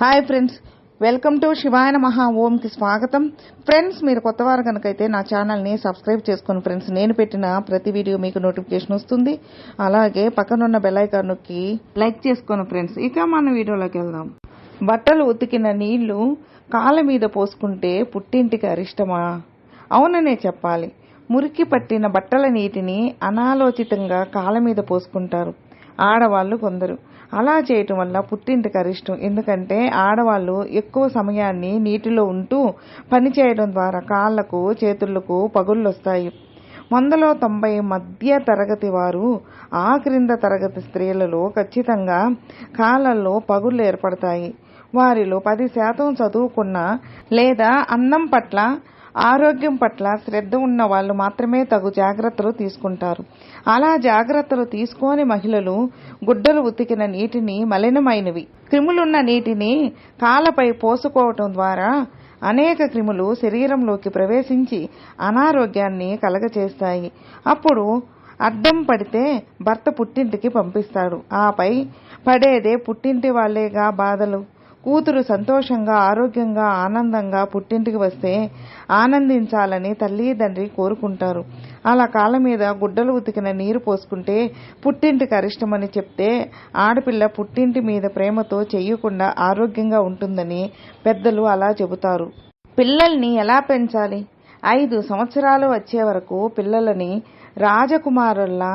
Hi friends welcome to Shivayana మహా ఓంకి స్వాగతం ఫ్రెండ్స్ మీరు కొత్త వారు కనుకైతే నా ఛానల్ని సబ్స్క్రైబ్ చేసుకోండి ఫ్రెండ్స్ నేను పెట్టిన ప్రతి వీడియో మీకు నోటిఫికేషన్ వస్తుంది. అలాగే పక్కనున్న బెల్ నొక్కి లైక్ చేసుకోండి ఫ్రెండ్స్ ఇక మన వీడియోలోకి వెళ్దాం. బట్టలు ఉతికిన నీళ్ళు కాళ్ళ మీద పోసుకుంటే పుట్టింటికి అరిష్టమా? అవుననే చెప్పాలి. మురికి పట్టిన బట్టల నీటిని అనాలోచితంగా కాళ్ళ మీద పోసుకుంటారు. ఆడవాళ్ళు కొందరు. అలా చేయటం వల్ల పుట్టింటికి అరిష్టం. ఎందుకంటే ఆడవాళ్ళు ఎక్కువ సమయాన్ని నీటిలో ఉంటూ పని చేయడం ద్వారా కాళ్ళకు చేతులకు పగుళ్ళు వస్తాయి. వందలో తొంభై మధ్య తరగతి వారు ఆ క్రింద తరగతి స్త్రీలలో ఖచ్చితంగా కాళ్ళల్లో పగుళ్ళు ఏర్పడతాయి. వారిలో పది శాతం చదువుకున్న లేదా అన్నం పట్ల ఆరోగ్యం పట్ల శ్రద్ధ ఉన్న వాళ్ళు మాత్రమే తగు జాగ్రత్తలు తీసుకుంటారు. అలా జాగ్రత్తలు తీసుకోని మహిళలు గుడ్డలు ఉతికిన నీటిని మలినమైనవి. క్రిములున్న నీటిని కాలపై పోసుకోవటం ద్వారా అనేక క్రిములు శరీరంలోకి ప్రవేశించి అనారోగ్యాన్ని కలగచేస్తాయి. అప్పుడు అడ్డం పడితే భర్త పుట్టింటికి పంపిస్తాడు. ఆపై పడేదే పుట్టింటి వాళ్ళేగా బాధలు? కూతురు సంతోషంగా ఆరోగ్యంగా ఆనందంగా పుట్టింటికి వస్తే ఆనందించాలని తల్లి తండ్రి కోరుకుంటారు. అలా కాళ్ళ మీద గుడ్డలు ఉతికిన నీరు పోసుకుంటే పుట్టింటికి అరిష్టమని చెప్తే ఆడపిల్ల పుట్టింటి మీద ప్రేమతో చెయ్యకుండా ఆరోగ్యంగా ఉంటుందని పెద్దలు అలా చెబుతారు. పిల్లల్ని ఎలా పెంచాలి? ఐదు సంవత్సరాలు వచ్చే వరకు పిల్లలని రాజకుమారుల్లా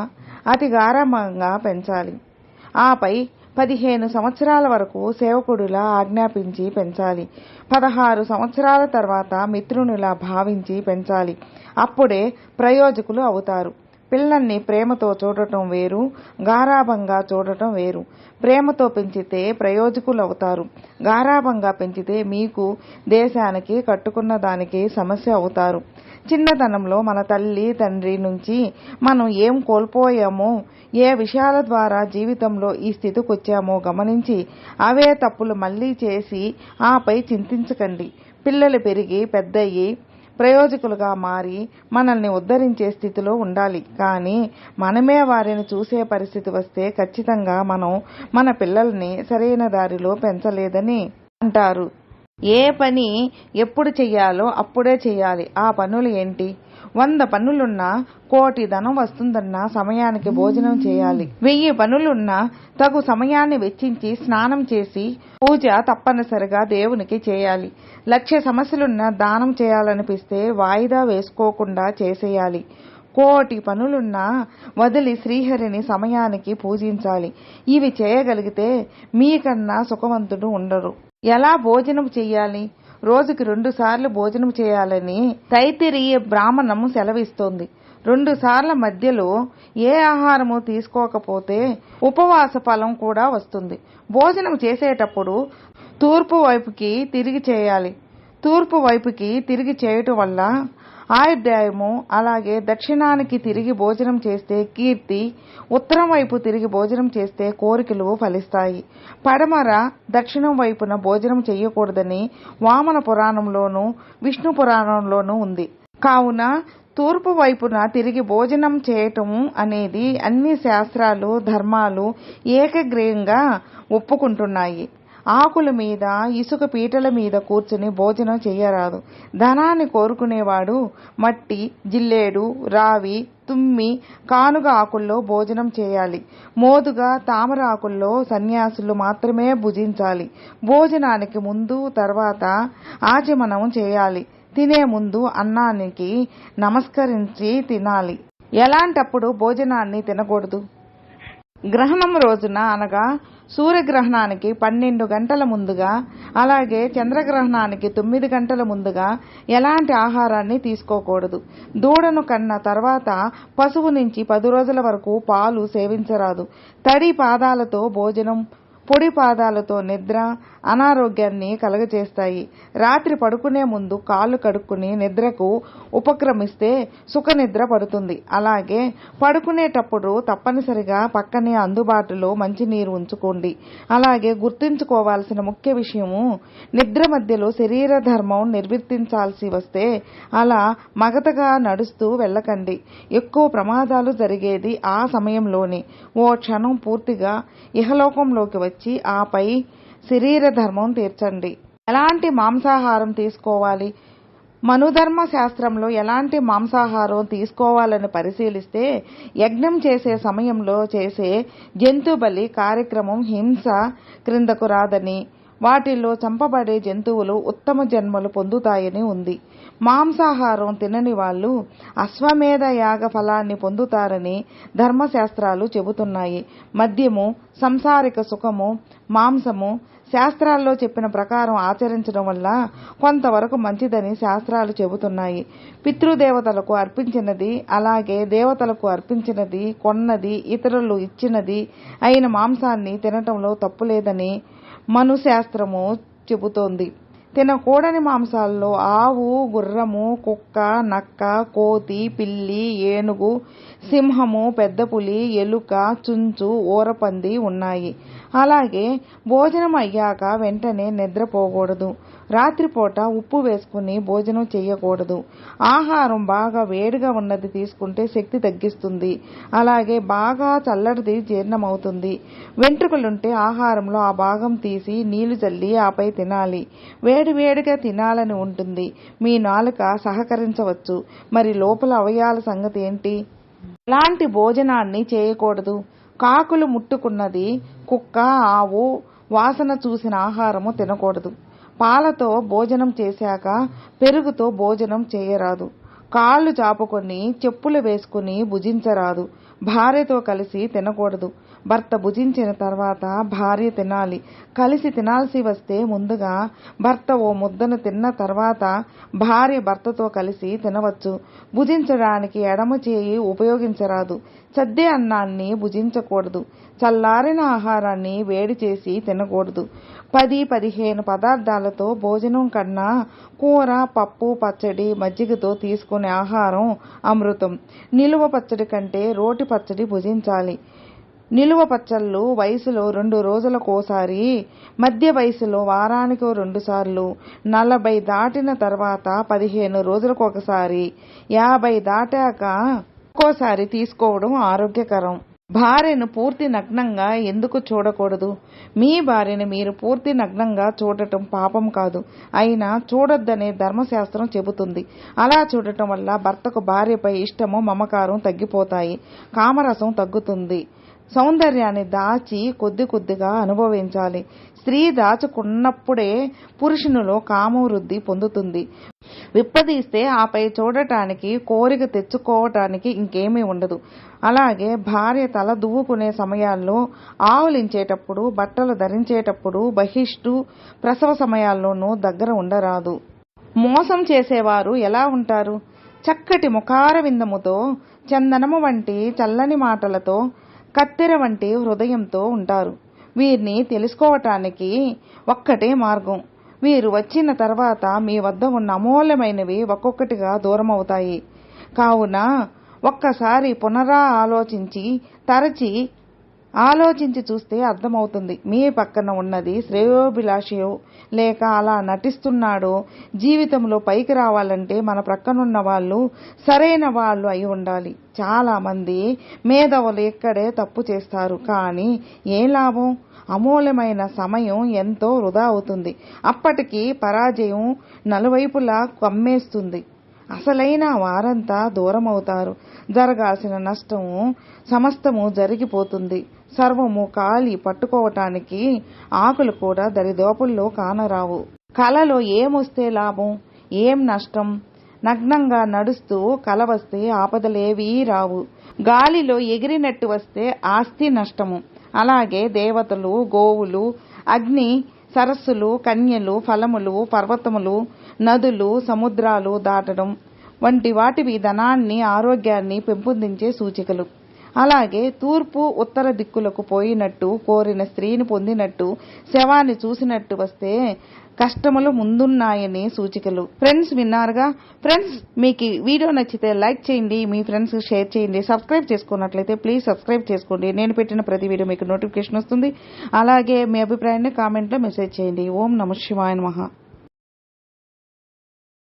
అతి గారాభంగా పెంచాలి. ఆపై పదిహేను సంవత్సరాల వరకు సేవకుడిలా ఆజ్ఞాపించి పెంచాలి. పదహారు సంవత్సరాల తర్వాత మిత్రునిలా భావించి పెంచాలి. అప్పుడే ప్రయోజకులు అవుతారు. పిల్లల్ని ప్రేమతో చూడటం వేరు గారాభంగా చూడటం వేరు. ప్రేమతో పెంచితే ప్రయోజకులు అవుతారు గారాభంగా పెంచితే మీకు దేశానికి కట్టుకున్న దానికి సమస్య అవుతారు. చిన్నతనంలో మన తల్లి తండ్రి నుంచి మనం ఏం కోల్పోయామో ఏ విషయాల ద్వారా జీవితంలో ఈ స్థితికి వచ్చామో గమనించి అవే తప్పులు మళ్ళీ చేసి ఆపై చింతించకండి. పిల్లలు పెరిగి పెద్దయ్యి ప్రయోజకులుగా మారి మనల్ని ఉద్ధరించే స్థితిలో ఉండాలి. కానీ మనమే వారిని చూసే పరిస్థితి వస్తే ఖచ్చితంగా మనం మన పిల్లల్ని సరైన దారిలో పెంచలేదని అంటారు. ఏ పని ఎప్పుడు చెయ్యాలో అప్పుడే చెయ్యాలి. ఆ పనులు ఏంటి? వంద పనులున్నా కోటి ధనం వస్తుందన్నా సమయానికి భోజనం చేయాలి. వెయ్యి పనులున్నా తగు సమయాన్ని వెచ్చించి స్నానం చేసి పూజ తప్పనిసరిగా దేవునికి చేయాలి. లక్ష సమస్యలున్నా దానం చేయాలనిపిస్తే వాయిదా వేసుకోకుండా చేసేయాలి. కోటి పనులున్నా వదిలి శ్రీహరిని సమయానికి పూజించాలి. ఇవి చేయగలిగితే మీకన్నా సుఖవంతుడు ఉండరు. ఎలా భోజనం చెయ్యాలి రోజుకి రెండు సార్లు భోజనం చేయాలని తైతిరీయ బ్రాహ్మణం సెలవిస్తోంది. రెండు సార్ల మధ్యలో ఏ ఆహారము తీసుకోకపోతే ఉపవాస ఫలం కూడా వస్తుంది. భోజనం చేసేటప్పుడు తూర్పు వైపుకి తిరిగి చేయాలి. తూర్పు వైపుకి తిరిగి చేయటం వల్ల ఆయుర్దాయము అలాగే దక్షిణానికి తిరిగి భోజనం చేస్తే కీర్తి ఉత్తరం వైపు తిరిగి భోజనం చేస్తే కోరికలు ఫలిస్తాయి. పడమర దక్షిణం వైపున భోజనం చేయకూడదని వామన పురాణంలోనూ విష్ణు పురాణంలోనూ ఉంది. కావున తూర్పు వైపున తిరిగి భోజనం చేయటం అనేది అన్ని శాస్త్రాలు ధర్మాలు ఏకగ్రీయంగా ఒప్పుకుంటున్నాయి. ఆకుల మీద ఇసుక పీటల మీద కూర్చుని భోజనం చేయరాదు. ధనాన్ని కోరుకునేవాడు మట్టి జిల్లేడు రావి తుమ్మి కానుగ ఆకుల్లో భోజనం చేయాలి. మోదుగా తామర ఆకుల్లో సన్యాసులు మాత్రమే భుజించాలి. భోజనానికి ముందు తర్వాత ఆచమనం చేయాలి. తినే ముందు అన్నానికి నమస్కరించి తినాలి. ఎలాంటప్పుడు భోజనాన్ని తినకూడదు? గ్రహణం రోజున అనగా సూర్యగ్రహణానికి పన్నెండు గంటల ముందుగా అలాగే చంద్రగ్రహణానికి తొమ్మిది గంటల ముందుగా ఎలాంటి ఆహారాన్ని తీసుకోకూడదు. దూడను కన్న తర్వాత పశువు నుంచి పది రోజుల వరకు పాలు సేవించరాదు. తడి పాదాలతో భోజనం పొడి పాదాలతో నిద్ర అనారోగ్యాన్ని కలగజేస్తాయి. రాత్రి పడుకునే ముందు కాళ్ళు కడుక్కుని నిద్రకు ఉపక్రమిస్తే సుఖనిద్ర పడుతుంది. అలాగే పడుకునేటప్పుడు తప్పనిసరిగా పక్కనే అందుబాటులో మంచినీరు ఉంచుకోండి. అలాగే గుర్తుంచుకోవాల్సిన ముఖ్య విషయము నిద్ర మధ్యలో శరీర ధర్మం నిర్వర్తించాల్సి వస్తే అలా మగతగా నడుస్తూ వెళ్ళకండి. ఎక్కువ ప్రమాదాలు జరిగేది ఆ సమయంలోనే. ఓ క్షణం పూర్తిగా ఇహలోకంలోకి వచ్చి ఆపై శరీర ధర్మం తీర్చండి. ఎలాంటి మాంసాహారం తీసుకోవాలి? మనుధర్మ శాస్త్రంలో ఎలాంటి మాంసాహారం తీసుకోవాలని పరిశీలిస్తే యజ్ఞం చేసే సమయంలో చేసే జంతు బలి కార్యక్రమం హింస క్రిందకు రాదని వాటిల్లో చంపబడే జంతువులు ఉత్తమ జన్మలు పొందుతాయని ఉంది. మాంసాహారం తినని వాళ్ళు అశ్వమేధ యాగ ఫలాన్ని పొందుతారని ధర్మశాస్త్రాలు చెబుతున్నాయి. మద్యము సంసారిక సుఖము మాంసము శాస్త్రాల్లో చెప్పిన ప్రకారం ఆచరించడం వల్ల కొంతవరకు మంచిదని శాస్త్రాలు చెబుతున్నాయి. పితృదేవతలకు అర్పించినది అలాగే దేవతలకు అర్పించినది కొన్నది ఇతరులు ఇచ్చినది అయిన మాంసాన్ని తినటంలో తప్పులేదని మనుశాస్త్రము చెబుతోంది. తినకూడని మాంసాల్లో ఆవు గుర్రము కుక్క నక్క కోతి పిల్లి ఏనుగు సింహము పెద్దపులి ఎలుక చుంచు ఊరపంది ఉన్నాయి. అలాగే భోజనం అయ్యాక వెంటనే నిద్రపోకూడదు. రాత్రిపూట ఉప్పు వేసుకుని భోజనం చేయకూడదు. ఆహారం బాగా వేడిగా ఉన్నది తీసుకుంటే శక్తి తగ్గిస్తుంది. అలాగే బాగా చల్లటిది జీర్ణమవుతుంది. వెంట్రుకలుంటే ఆహారంలో ఆ భాగం తీసి నీళ్ళు చల్లి ఆపై తినాలి. వేడి వేడిగా తినాలని ఉంటుంది. మీ నాలుక సహకరించవచ్చు. మరి లోపల అవయాల సంగతి ఏంటి? ఎలాంటి భోజనాన్ని చేయకూడదు. కాకులు ముట్టుకున్నది కుక్క ఆవు వాసన చూసిన ఆహారము తినకూడదు. పాలతో భోజనం చేశాక పెరుగుతో భోజనం చేయరాదు. కాళ్ళు చాపుకొని చెప్పులు వేసుకుని భుజించరాదు. భార్యతో కలిసి తినకూడదు. భర్త భుజించిన తర్వాత భార్య తినాలి. కలిసి తినాల్సి వస్తే ముందుగా భర్త ఓ ముద్దను తిన్న తర్వాత భార్య భర్తతో కలిసి తినవచ్చు. భుజించడానికి ఎడమ చేయి ఉపయోగించరాదు. చద్దే అన్నాన్ని భుజించకూడదు. చల్లారిన ఆహారాన్ని వేడి చేసి తినకూడదు. పది పదిహేను పదార్థాలతో భోజనం కన్నా కూర పప్పు పచ్చడి మజ్జిగతో తీసుకునే ఆహారం అమృతం. నిలువ పచ్చడి కంటే రోటి పచ్చడి భుజించాలి. నిలువ పచ్చళ్ళు వయసులో రెండు రోజులకోసారి మధ్య వయసులో వారానికి రెండు సార్లు నలభై దాటిన తర్వాత పదిహేను రోజులకు ఒకసారి యాభై దాటాక ఒక్కోసారి తీసుకోవడం ఆరోగ్యకరం. భార్యను పూర్తి నగ్నంగా ఎందుకు చూడకూడదు? మీ భార్యను మీరు పూర్తి నగ్నంగా చూడటం పాపం కాదు. అయినా చూడొద్దనే ధర్మశాస్త్రం చెబుతుంది. అలా చూడటం వల్ల భర్తకు భార్యపై ఇష్టము మమకారం తగ్గిపోతాయి. కామరసం తగ్గుతుంది. సౌందర్యాన్ని దాచి కొద్ది కొద్దిగా అనుభవించాలి. స్త్రీ దాచుకున్నప్పుడే పురుషునిలో కామవృద్ధి పొందుతుంది. విప్పదీస్తే ఆపై చూడటానికి కోరిక తెచ్చుకోవటానికి ఇంకేమీ ఉండదు. అలాగే భార్య తల దువ్వుకునే సమయాల్లో ఆవులించేటప్పుడు బట్టలు ధరించేటప్పుడు బహిష్టు ప్రసవ సమయాల్లోనూ దగ్గర ఉండరాదు. మోసం చేసేవారు ఎలా ఉంటారు? చక్కటి ముఖార విందముతో చందనము వంటి చల్లని మాటలతో కత్తెర వంటి హృదయంతో ఉంటారు. వీరిని తెలుసుకోవటానికి ఒక్కటే మార్గం. వీరు వచ్చిన తర్వాత మీ వద్ద ఉన్న అమూల్యమైనవి ఒక్కొక్కటిగా దూరం అవుతాయి కావున ఒక్కసారి పునరా ఆలోచించి తరచి ఆలోచించి చూస్తే అర్థమవుతుంది. మీ పక్కన ఉన్నది శ్రేయోభిలాషయో. లేక అలా నటిస్తున్నాడో. జీవితంలో పైకి రావాలంటే మన ప్రక్కనున్న వాళ్ళు సరైన వాళ్ళు అయి ఉండాలి. చాలామంది మేధవులు ఇక్కడే తప్పు చేస్తారు. కానీ ఏ లాభం? అమూల్యమైన సమయం ఎంతో వృధా అవుతుంది. అప్పటికి పరాజయం నలువైపులా కమ్మేస్తుంది. అసలైన వారంతా దూరమవుతారు. జరగాల్సిన నష్టము సమస్తము జరిగిపోతుంది. సర్వము కాలి పట్టుకోవటానికి ఆకులు కూడా దరిదోపుల్లో కానరావు. కలలో ఏమొస్తే లాభం? ఏం నష్టం? నగ్నంగా నడుస్తూ కల వస్తే ఆపదలేవీ రావు. గాలిలో ఎగిరినట్టు వస్తే ఆస్తి నష్టము. అలాగే దేవతలు గోవులు అగ్ని సరస్సులు కన్యలు ఫలములు పర్వతములు నదులు సముద్రాలు దాటడం వంటి వాటివి ధనాన్ని ఆరోగ్యాన్ని పెంపొందించే సూచికలు. అలాగే తూర్పు ఉత్తర దిక్కులకు పోయినట్టు కోరిన స్త్రీని పొందినట్టు శవాన్ని చూసినట్టు వస్తే కష్టములు ముందున్నాయని సూచికలు. ఫ్రెండ్స్ విన్నారుగా? ఫ్రెండ్స్ మీకు వీడియో నచ్చితే లైక్ చేయండి మీ ఫ్రెండ్స్ షేర్ చేయండి సబ్స్క్రైబ్ చేసుకున్నట్లయితే ప్లీజ్ సబ్స్క్రైబ్ చేసుకోండి. నేను పెట్టిన ప్రతి వీడియో మీకు నోటిఫికేషన్ వస్తుంది. అలాగే మీ అభిప్రాయాన్ని కామెంట్లో మెసేజ్ చేయండి. ఓం నమ శివాయ మహా